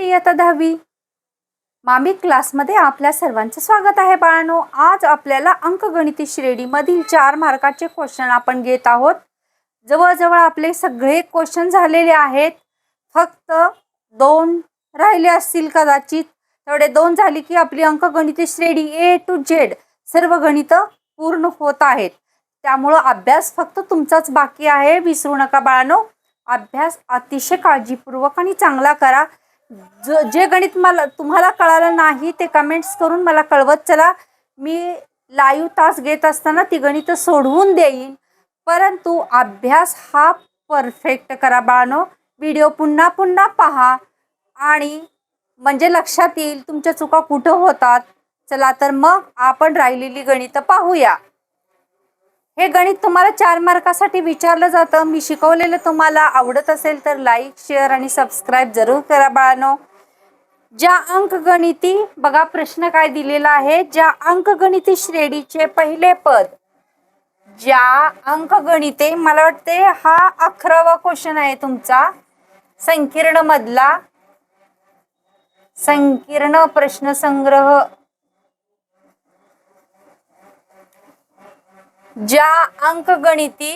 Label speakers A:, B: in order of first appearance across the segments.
A: इयत्ता दहावी. मामी क्लासमध्ये आपल्या सर्वांचं स्वागत आहे बाळांनो. आज आपल्याला अंकगणिती श्रेणीमधील चार मार्काचे क्वेश्चन आपण घेत आहोत. जवळजवळ आपले सगळे क्वेश्चन झालेले आहेत. फक्त दोन राहिले असतील कदाचित. तेवढे दोन झाले की आपली अंकगणिती श्रेणी ए टू झेड सर्व गणित पूर्ण होत आहेत. त्यामुळं अभ्यास फक्त तुमचाच बाकी आहे. विसरू नका बाळांनो. अभ्यास अतिशय काळजीपूर्वक आणि चांगला करा. ज जे गणित मला तुम्हाला कळालं नाही ते कमेंट्स करून मला कळवत चला. मी लाईव्ह तास घेत असताना ती गणितं सोडवून देईन. परंतु अभ्यास हा परफेक्ट करा बाळानो. व्हिडिओ पुन्हा पुन्हा पहा. आणि म्हणजे लक्षात येईल तुमच्या चुका कुठं होतात. चला तर मग आपण राहिलेली गणितं पाहूया. हे गणित तुम्हाला चार मार्कासाठी विचारलं जातं. मी शिकवलेलं तुम्हाला आवडत असेल तर लाईक शेअर आणि सबस्क्राईब जरूर करा बाळानो. ज्या अंकगणिती बघा प्रश्न काय दिलेला आहे. ज्या अंकगणिती श्रेणीचे पहिले पद ज्या अंकगणिते मला वाटते हा अकरावा क्वेश्चन आहे तुमचा. संकीर्ण मधला संकीर्ण प्रश्न ज्या अंकगणिती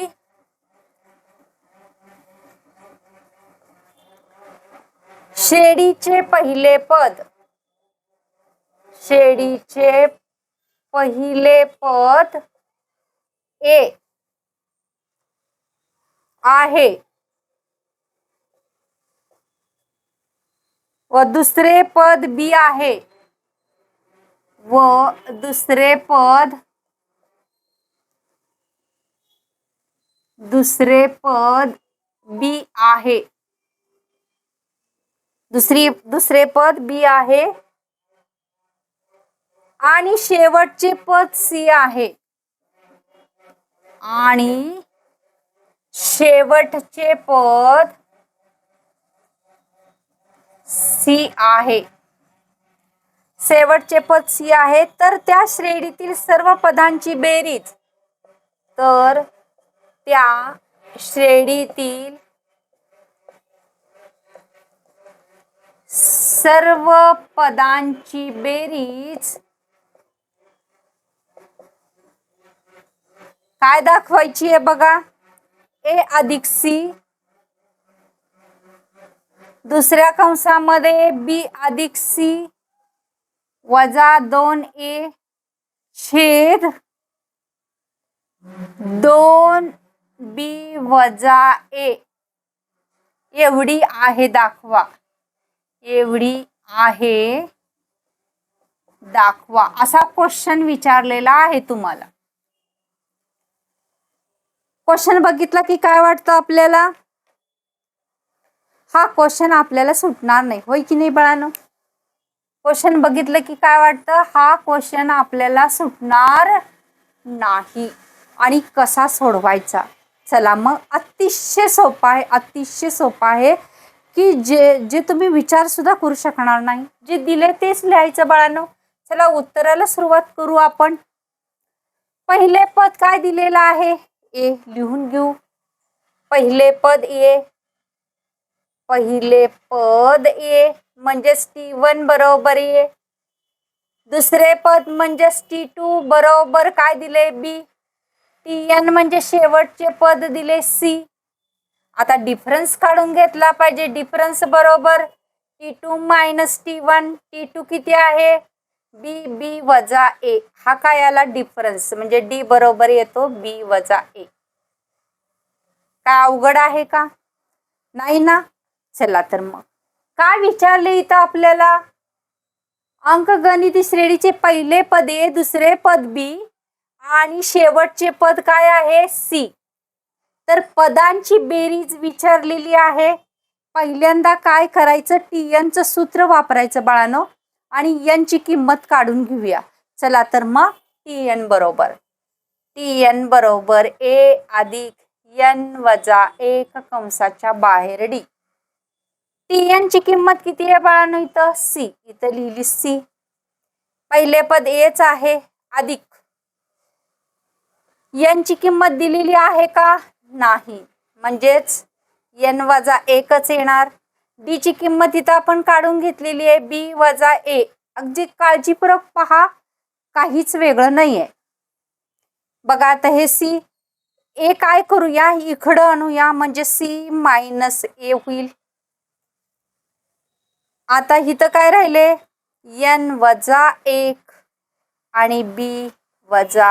A: शेडीचे पहिले पद शेडीचे पहिले पद ए आहे. व दुसरे पद बी आहे. व दुसरे पद दुसरे पद बी आहे. दुसरी दुसरे पद बी आहे. आणि शेवटचे पद सी आहे. आणि शेवटचे पद सी आहे. शेवटचे पद सी आहे. तर त्या श्रेणीतील सर्व पदांची बेरीज. तर त्या श्रेणीतील सर्व पदांची बेरीज काय दाखवायची आहे बघा? ए अधिक सी. दुसऱ्या कंसामध्ये बी अधिक सी वजा दोन ए छेद दोन बी वजा ए. एवढी आहे दाखवा. एवढी आहे दाखवा. असा क्वेश्चन विचारलेला आहे तुम्हाला. क्वेश्चन बघितला की काय वाटतं आपल्याला? हा क्वेश्चन आपल्याला सुटणार नाही. होय की नाही बाळानो? क्वेश्चन बघितलं की काय वाटतं? हा क्वेश्चन आपल्याला सुटणार नाही. आणि कसा सोडवायचा? चला मग अतिशय सोपा आहे अतिशय सोपा आहे की जे जे तुम्ही विचारसुद्धा करू शकणार नाही. जे दिले तेच लिहायचं बाळांनो. चला उत्तराला सुरुवात करू आपण. पहिले पद काय दिलेलं आहे? ए लिहून घेऊ. पहिले पद ए. पहिले पद ए म्हणजेच टी वन बरोबर ए. दुसरे पद म्हणजेच टी टू बरोबर काय दिले बी टी एन म्हणजे शेवटचे पद दिले सी आता डिफरन्स काढून घेतला पाहिजे. डिफरन्स बरोबर T two minus T one T two किती आहे? बी बी वजा ए हा काय आला? डिफरन्स म्हणजे डी बरोबर येतो बी वजा ए काय अवघड आहे का? नाही ना? चला तर मग. काय विचारले इथं आपल्याला? अंकगणिती श्रेणीचे पहिले पद ए दुसरे पद बी. आणि शेवटचे पद काय आहे? सी. तर पदांची बेरीज विचारलेली आहे. पहिल्यांदा काय करायचं? टी एनचं सूत्र वापरायचं बाळानो. आणि एनची किंमत काढून घेऊया. चला तर मग टी एन बरोबर. टी एन बरोबर ए अधिक एन वजा एक कंसाच्या बाहेर डी टी एन ची किंमत किती आहे बाळानो इथं? सी. इथं लिहिली सी पहिले पद एच आहे. अधिक यांची किंमत दिलेली आहे का? नाही. म्हणजेच एन वजा एकच येणार. डीची किंमत इथं आपण काढून घेतलेली आहे. बी वजा ए अगदी काळजीपूर्वक पहा. काहीच वेगळं नाही आहे बघा आता हे सी ए काय करूया? इकडं आणूया. म्हणजे सी मायनस ए होईल. आता इथं काय राहिले? एन वजा एक आणि बी वजा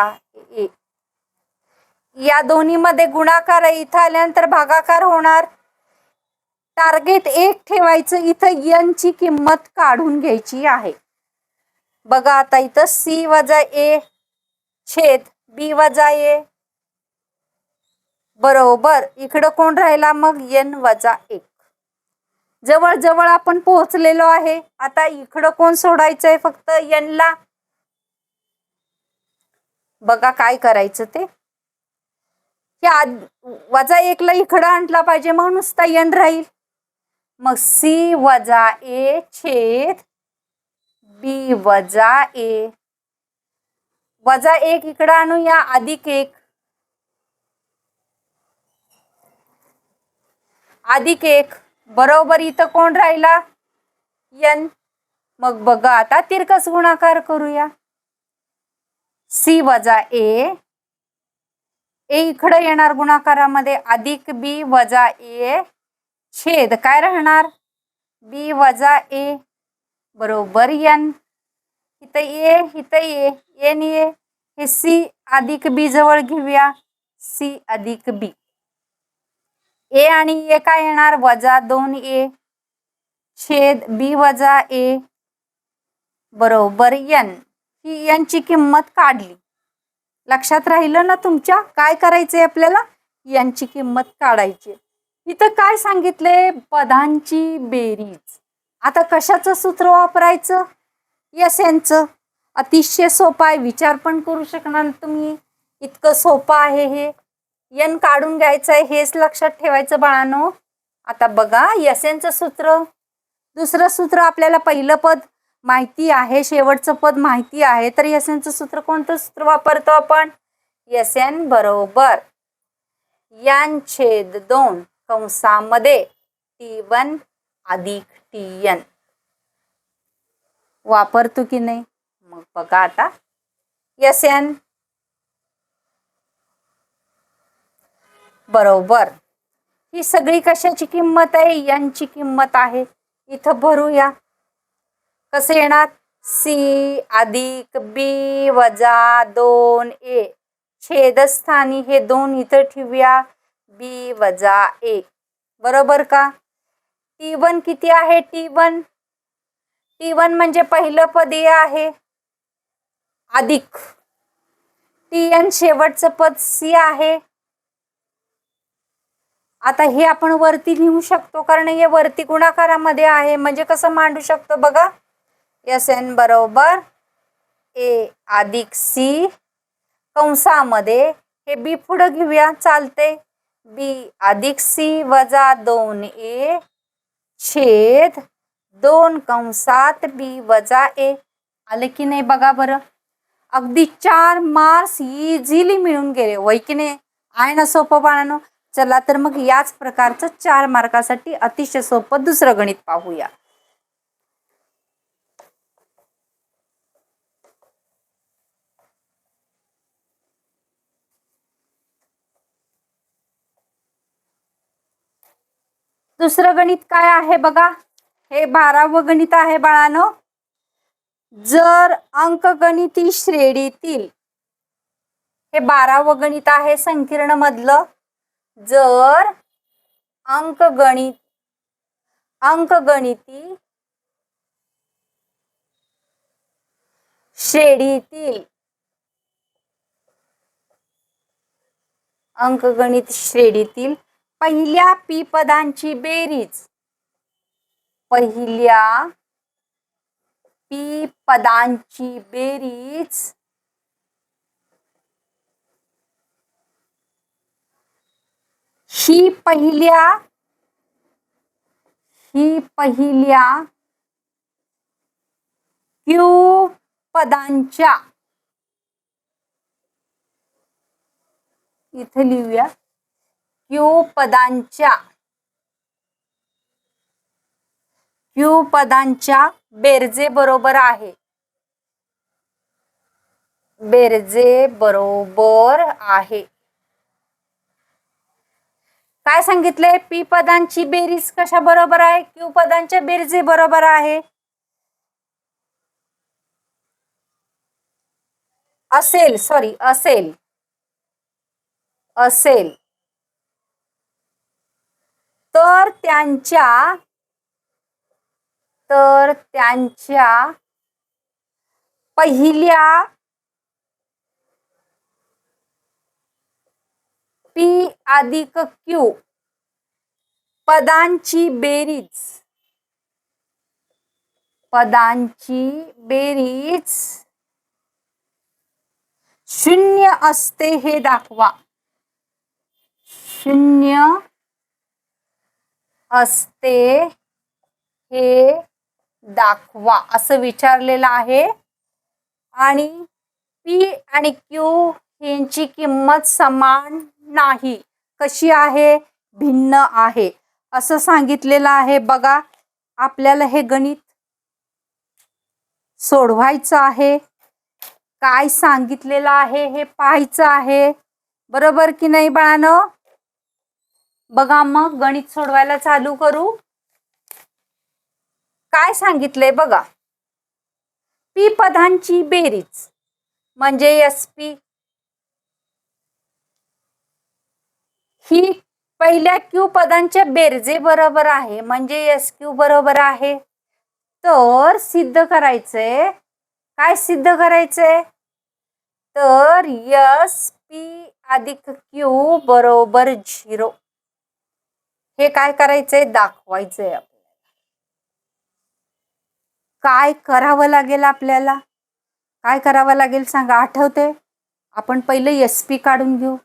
A: ए या दोन्हीमध्ये गुणाकार आहे. इथं आल्यानंतर भागाकार होणार. टार्गेट एक ठेवायचं. इथं यन ची किंमत काढून घ्यायची आहे. बघा आता इथं सी वजा ए छेद बी वजा ए बरोबर. इकडं कोण राहिला? मग एन वजा एक. जवळ जवळ आपण पोहोचलेलो आहे. आता इकडं कोण सोडायचंय? फक्त यनला बघा काय करायचं ते. हे आद- वजा एकला इकडं आणला पाहिजे म्हणूनच नुसता एन राहील. मग सी वजा ए छेद बी वजा ए. वजा एक इकडं आणूया अधिक एक. अधिक एक. बरोबर इथं कोण राहिला? यन. मग बघा आता तिरकस गुणाकार करूया. सी वजा ए ए इकडं येणार गुणाकारामध्ये अधिक बी वजा ए छेद. काय राहणार? बी वजा ए बरोबर एन. इथं ए इथं ए एन ए. हे सी अधिक बी जवळ घेऊया. सी अधिक बी. ए आणि ए काय येणार? वजा दोन ए छेद बी वजा ए बरोबर एन. ही यांची किंमत काढली. लक्षात राहिलं ना तुमच्या? काय करायचंय आपल्याला? यांची किंमत काढायची. इथं काय सांगितलंय पदांची बेरीज. आता कशाचं सूत्र वापरायचं? यस यांचं. अतिशय सोपं आहे. विचार पण करू शकणार तुम्ही. इतकं सोपं आहे हे. यन काढून घ्यायचं आहे हेच लक्षात ठेवायचं बाळानो. आता बघा यसेंचं सूत्र. दुसरं सूत्र आपल्याला पहिलं पद माहिती आहे शेवटचं पद माहिती आहे. तर यसेंचं सूत्र कोणतं? सूत्र वापरतो आपण? यसेन बरोबर. यान छेद दोन कंसामध्ये टी वन अधिक टी एन. वापरतो की नाही? मग बघा आता. यसेन बरोबर. ही सगळी कशाची किंमत आहे? यांची किंमत आहे. इथं भरूया. कसं येणार? सी अधिक बी वजा दोन ए. छेदस्थानी हे दोन इथं ठेवूया. बी वजा एक बरोबर का? टी वन किती आहे टी वन? टी वन म्हणजे पहिलं पद ए आहे. अधिक. टी एन शेवटचं पद सी आहे. आता हे आपण वरती लिहू शकतो कारण हे वरती गुणाकारामध्ये आहे. म्हणजे कसं मांडू शकतो बघा? एस एन बरोबर. ए अधिक सी कंसामध्ये हे बी पुढं घेऊया. चालते बी अधिक सी वजा दोन ए छेद दोन कंसात बी वजा ए आले की नाही बघा बरं. अगदी चार मार्क्स इझिली मिळून गेले. वय की नाही? आहे ना सोपं बाळानो? चला तर मग याच प्रकारचं चार मार्कासाठी अतिशय सोपं दुसरं गणित पाहूया. दुसरं गणित काय आहे बघा? हे बारावं गणित आहे बाळानो. जर अंकगणिती श्रेणीतील हे बारावं गणित आहे संकीर्ण मधलं जर अंकगणित अंकगणिती श्रेणीतील अंकगणित श्रेणीतील पहिल्या पी पदांची बेरीज. पहिल्या पी पदांची बेरीज. ही पहिल्या ही पहिल्या क्यू पदांच्या इथं लिहूया क्यू पदांच्या क्यू पदांच्या बेरजे बरोबर आहे. बेरजे बरोबर आहे. काय सांगितले पी पदांची बेरीज कशा बरोबर आहे? क्यू पदांच्या बेरजे बरोबर आहे. असेल सॉरी असेल. असेल. तर त्यांच्या तर त्यांच्या पहिल्या पी अधिक क्यू पदांची बेरीज. पदांची बेरीज शून्य असते हे दाखवा. शून्य असते हे दाखवा असं विचारलेलं आहे. आणि पी आणि क्यू यांची किंमत समान नाही. कशी आहे? भिन्न आहे. असं सांगितलेलं आहे. बघा आपल्याला हे गणित सोडवायचं आहे. काय सांगितलेलं आहे हे पाहायचं आहे. बरोबर की नाही बाळानं? बघा मग गणित सोडवायला चालू करू. काय सांगितलंय बघा. पी पदांची बेरीज म्हणजे एस पी ही पहिल्या क्यू पदांच्या बेरजे बरोबर आहे. म्हणजे एस क्यू बरोबर आहे. तर सिद्ध करायचंय. काय सिद्ध करायचंय? तर यस पी अधिक क्यू बरोबर झिरो. हे काय करायचंय? दाखवायचंय आपल्याला. काय करावं लागेल आपल्याला? काय करावं लागेल सांगा आठवते आपण पहिले एस पी काढून घेऊ.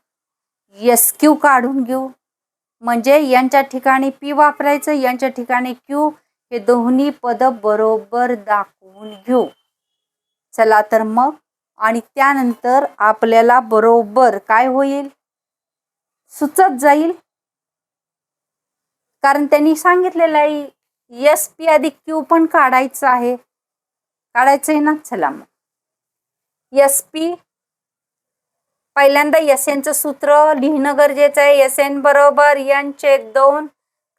A: एस क्यू काढून घेऊ. म्हणजे यांच्या ठिकाणी पी वापरायचं यांच्या ठिकाणी क्यू हे दोन्ही पद बरोबर दाखवून घेऊ. चला तर मग. आणि त्यानंतर आपल्याला बरोबर काय होईल? सुचत जाईल. कारण त्यांनी सांगितलेलं आहे एस पी अधिक क्यू पण काढायचं आहे. काढायचं आहे ना? चला मग. एस पी पहिल्यांदा एस एनचं सूत्र लिहिणं गरजेचं आहे. एस एन बरोबर एन छेद दोन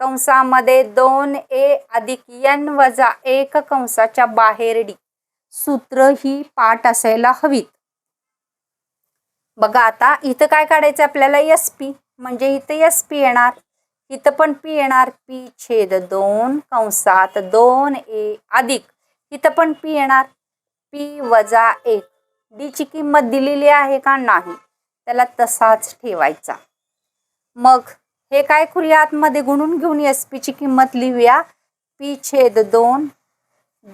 A: कंसामध्ये दोन ए अधिक एन वजा एक कंसाच्या बाहेर डी. सूत्र ही पाठ असायला हवीत. बघा आता इथं काय काढायचं आपल्याला? एस पी म्हणजे इथं एस पी येणार. इथं पण पी येणार पी छेद दोन कंसात दोन ए अधिक. इथं पण पी येणार पी वजा एक. डी ची किंमत दिलेली आहे का नाही? त्याला तसाच ठेवायचा. मग हे काय करूया? आतमध्ये गुणून घेऊन एस पी ची किंमत लिहूया. पी छेद दोन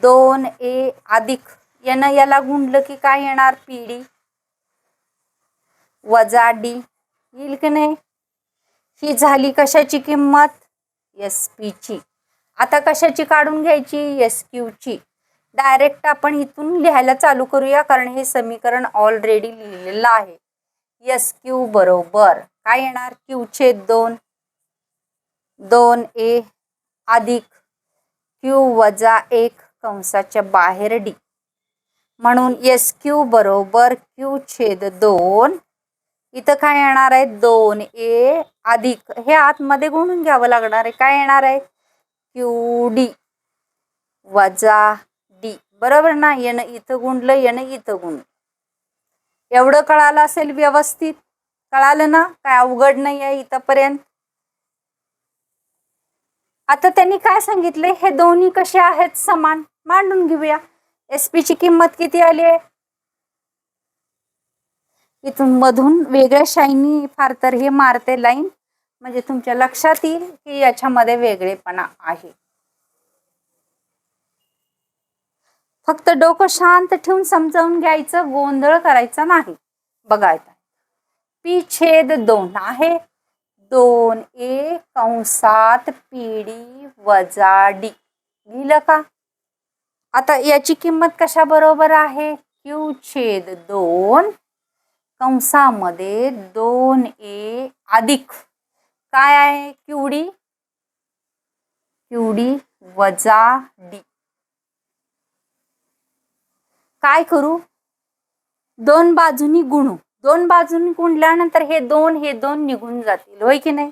A: दोन ए अधिक. यानं याला गुणलं की काय येणार? पी डी वजा डी येईल की नाही? ही झाली कशाची किंमत? एस पीची आता कशाची काढून घ्यायची? एस क्यूची डायरेक्ट आपण इथून लिहायला चालू करूया कारण हे समीकरण ऑलरेडी लिहिलेलं आहे. एस क्यू बरोबर. काय येणार? क्यू छेद दोन. दोन ए अधिक क्यू वजा एक कंसाच्या बाहेर डी म्हणून एस क्यू बरोबर क्यू छेद दोन. इथं काय येणार आहे? दोन ए अधिक. हे आतमध्ये गुणून घ्यावं लागणार आहे. काय येणार आहे? क्यू डी वजा डी बरोबर ना? येणं इथं गुणलं येणं इथं गुण एवढं कळालं असेल व्यवस्थित? कळालं ना? काय अवघड नाही आहे इथंपर्यंत? आता त्यांनी काय सांगितले हे दोन्ही कसे आहेत समान? मांडून घेऊया. एस ची किंमत किती आली आहे? इथून मधून वेगळ्या शाईनी फार तर हे मारते लाईन. म्हणजे तुमच्या लक्षात येईल की याच्यामध्ये वेगळेपणा आहे. फक्त डोकं शांत ठेवून समजावून घ्यायचं गोंधळ करायचा नाही. बघायचा पी छेद दोन आहे. दोन ए कंसात पीडी वजा डी. लिहिलं का? आता याची किंमत कशा बरोबर आहे? क्यू छेद दोन कंसामध्ये दोन ए अधिक. काय आहे? क्यूडी क्यूडी वजा डी. काय करू? दोन बाजूनी गुणू. दोन बाजूनी गुणल्यानंतर हे दोन हे दोन निघून जातील. होय की नाही?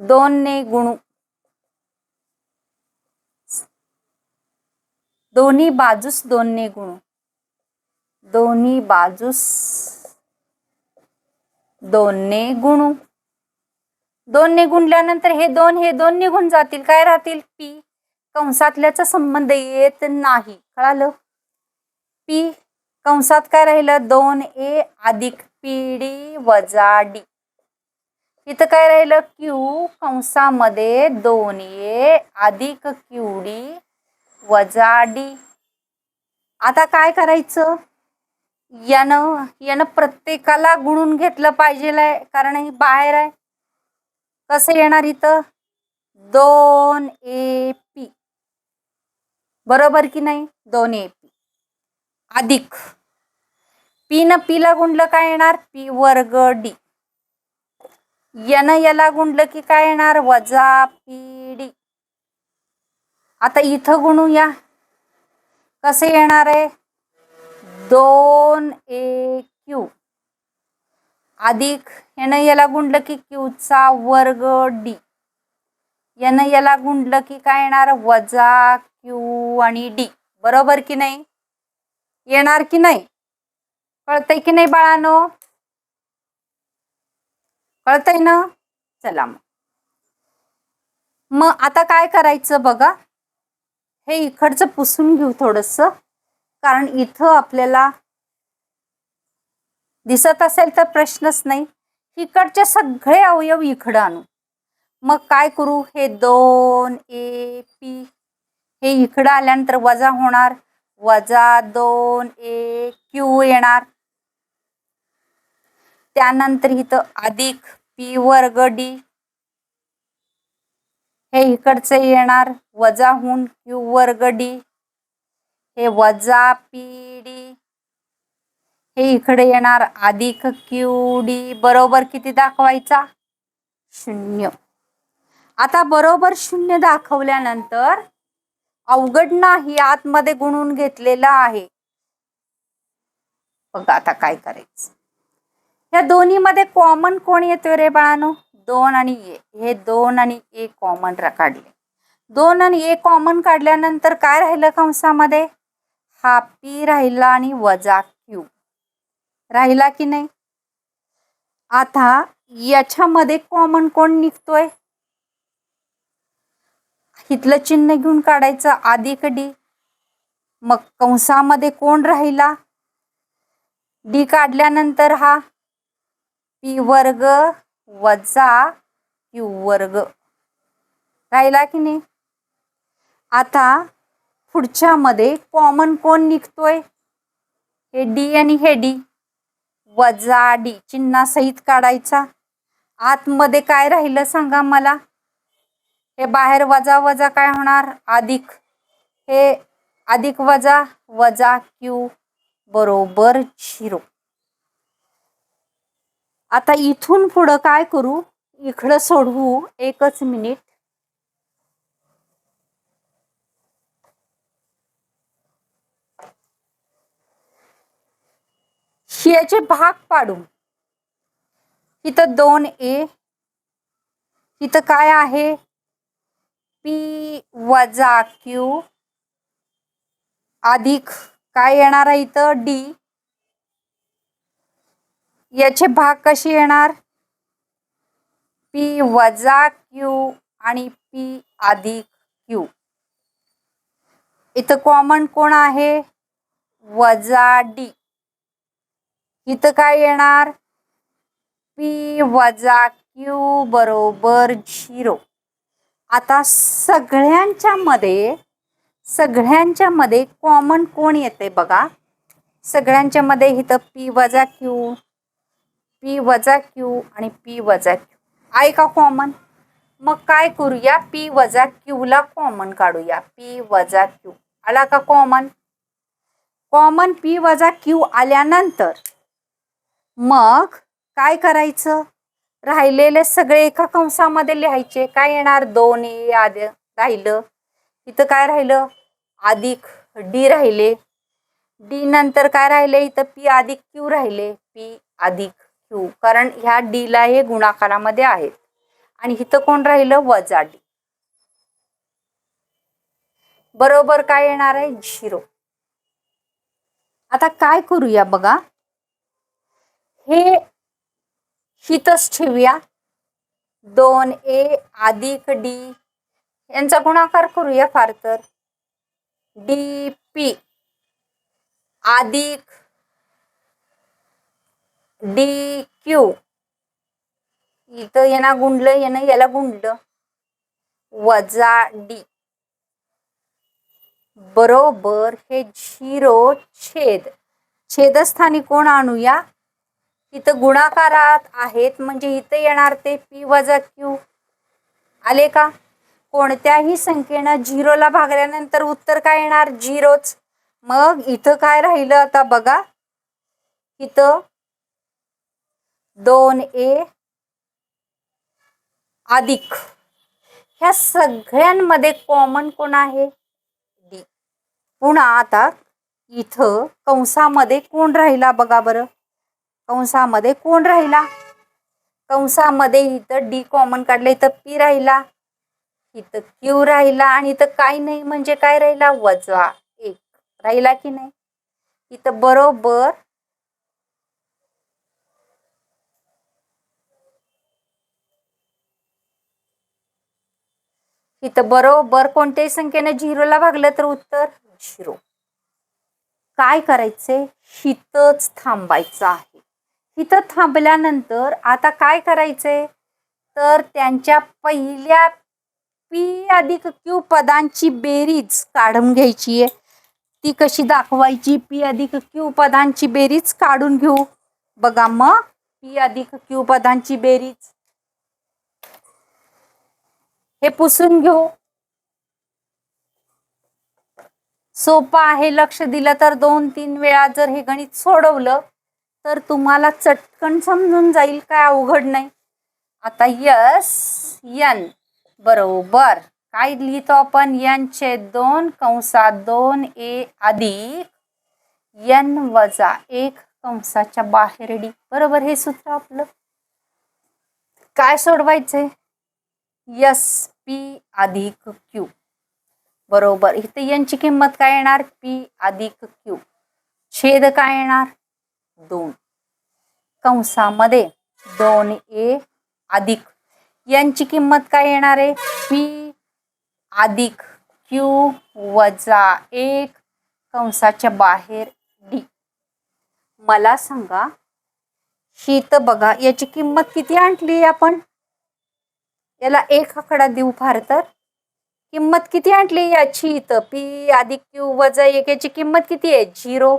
A: दोन ने गुणू. दोन्ही बाजूस दोन ने गुणू. दोन्ही बाजूस दोनने गुणू. दोनने गुणल्यानंतर हे दोन हे दोन निघून जातील. काय राहतील? पी. कंसातल्याचा संबंध येत नाही. कळालं? पी. कंसात काय राहिलं? दोन ए अधिक पी डी वजा डी. इथं काय राहिलं? क्यू. कंसामध्ये दोन ए अधिक क्यू डी वजा डी. आता काय करायचं? यानं यानं प्रत्येकाला गुणून घेतलं पाहिजे कारण ही बाहेर आहे. कसं येणार इथं? दोन ए पी. बरोबर की नाही? दोन ए पी. अधिक. पी न पीला गुंडलं काय येणार? पी वर्ग डी. यन याला गुंडलं की काय येणार? वजा पी डी. आता इथं गुणूया. कसे येणार आहे? दोन ए क्यू. अधिक यानं याला गुंडलं की क्यूचा वर्ग डी. यानं याला गुंडलं की काय येणार? वजा क्यू आणि डी. बरोबर की नाही? येणार की नाही? कळतंय की नाही बाळानो? कळतंय ना? चला मग. मग आता काय करायचं बघा? हे इकडचं पुसून घेऊ थोडंसं. कारण इथं आपल्याला दिसत असेल तर प्रश्नच नाही. इकडचे सगळे अवयव इकडं आणू. मग काय करू? हे दोन ए पी हे इकडं आल्यानंतर वजा होणार. वजा दोन ए क्यू येणार. त्यानंतर इथं अधिक पी वर्ग डी. हे इकडचं येणार. वजा होऊन क्यू वर्ग डी. हे वजा पी डी हे इकडे येणार अधिक क्यू डी बरोबर किती दाखवायचा? शून्य. आता बरोबर शून्य दाखवल्यानंतर अवघड नाही आतमध्ये गुणून घेतलेलं आहे. बघा आता काय करायचं. या दोन्ही मध्ये कॉमन कोण येतोय रे बाळानो? दोन आणि ए. हे दोन आणि ए कॉमन काढले. दोन आणि ए कॉमन काढल्यानंतर काय राहिलं कंसामध्ये? हा पी राहिला आणि वजा क्यू राहिला की नाही? आता याच्यामध्ये कॉमन कोण निघतोय? इथलं चिन्ह घेऊन काढायचं आधी डी मग कंसामध्ये कोण राहिला? डी काढल्यानंतर हा? पी वर्ग वजा क्यू वर्ग. राहिला की नाही? आता पुढच्यामध्ये कॉमन कोण निघतोय? हे डी आणि हे डी. वजा डी चिन्हासहित काढायचा. आतमध्ये काय राहिलं सांगा मला? हे बाहेर वजा वजा काय होणार? अधिक. हे अधिक वजा वजा क्यू बरोबर झिरो. आता इथून पुढं काय करू? इकडं सोडवू एकच मिनिट. याचे भाग पाडू. इथं दोन ए इथं काय आहे? पी वजा क्यू अधिक काय येणार आहे इथं? डी. याचे भाग कसे येणार? पी वजा क्यू आणि पी अधिक क्यू. इथं कॉमन कोण आहे? वजा डी. इथं काय येणार? पी वजा क्यू बरोबर झिरो. आता सगळ्यांच्या मध्ये सगळ्यांच्या मध्ये कॉमन कोण येते बघा? सगळ्यांच्या मध्ये इथं पी वजा क्यू पी वजा क्यू आणि पी वजा क्यू आहे का कॉमन मग काय करूया? पी वजा क्यूला कॉमन काढूया. पी वजा क्यू आला का कॉमन कॉमन पी वजा क्यू आल्यानंतर मग काय करायचं? राहिलेले सगळे एका कंसामध्ये लिहायचे. काय येणार? दोन ए आद राहिलं. इथं काय राहिलं? अधिक डी राहिले. डी नंतर काय राहिले? इथं पी अधिक क्यू राहिले. पी अधिक क्यू. कारण ह्या डी ला हे गुणाकारामध्ये आहेत. आणि इथं कोण राहिलं? वजा डी. बरोबर काय येणार आहे? झिरो. आता काय करूया बघा? हे हितच ठेवूया. दोन ए अधिक डी. यांचा गुणाकार करूया फार तर. D P. अधिक डी क्यू. इथं यांना गुंडलं यानं याला गुंडलं वजा डी. बरोबर हे झिरो छेद. छेदस्थानी कोण आणूया? इथं गुणाकारात आहेत म्हणजे इथं येणार ते पी वजा क्यू आले का? कोणत्याही संख्येनं झिरोला भागल्यानंतर उत्तर काय येणार? झिरोच मग इथं काय राहिलं आता बघा. इथं दोन ए अधिक. ह्या सगळ्यांमध्ये कॉमन कोण आहे? डी पुन्हा आता इथं कंसामध्ये कोण राहिला बघा बरं. कंसामध्ये कोण राहिला? कंसामध्ये इथं डी कॉमन काढलं इथं पी राहिला इथं क्यू राहिला आणि इथं काय नाही म्हणजे काय राहिला? वजा एक. राहिला की नाही? इथं बरोबर इथं बरोबर कोणत्याही संख्येने झिरोला भागलं तर उत्तर झिरो. काय करायचंय? हितच थांबायचं आहे. तिथं थांबल्यानंतर आता काय करायचंय? तर त्यांच्या पहिल्या पी अधिक क्यू पदांची बेरीज काढून घ्यायची आहे. ती कशी दाखवायची? पी अधिक क्यू पदांची बेरीज काढून घेऊ. बघा मग पी अधिक क्यू पदांची बेरीज. हे पुसून घेऊ. सोपं आहे लक्ष दिलं तर दोन तीन वेळा जर हे गणित सोडवलं तर तुम्हाला चटकन समजून जाईल काय अवघड नाही. आता यस यन. बरोबर. काय लिहितो आपण? यनचे दोन कंसात दोन ए अधिक यन वजा एक कंसाच्या बाहेर डी. बरोबर हे सूत्र आपलं. काय सोडवायचंय? यस पी अधिक क्यू. बरोबर. इथे यांची किंमत काय येणार? पी अधिक क्यू. छेद काय येणार? दोन. कंसामध्ये दोन ए अधिक. यांची किंमत काय येणार आहे? पी अधिक क्यू वजा एक कंसाच्या बाहेर डी. मला सांगा शीत बघा याची किंमत किती आणली आपण? याला एक आकडा देऊ फार तर. किंमत किती आणली याची? इथं पी अधिक क्यू वजा एक याची किंमत किती आहे? झिरो.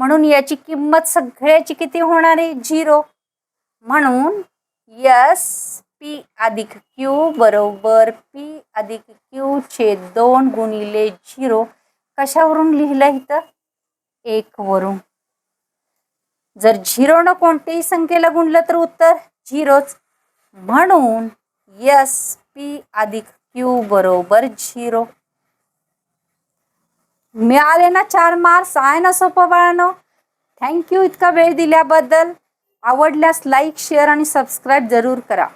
A: म्हणून याची किंमत सगळ्याची किती होणार आहे? झिरो. म्हणून यस पी अधिक क्यू बरोबर पी अधिक क्यू छेद दोन गुणिले झिरो. कशावरून लिहिलं इथं? एक वरून. जर झिरोनं कोणत्याही संख्येला गुणलं तर उत्तर झिरोच. म्हणून यस पी अधिक क्यू बरोबर झिरो. मिळाले ना चार मार्क्स आहे ना सोपं बाळांनो. थँक्यू इतका वेळ दिल्याबद्दल. आवडल्यास लाईक शेअर आणि सबस्क्राईब जरूर करा.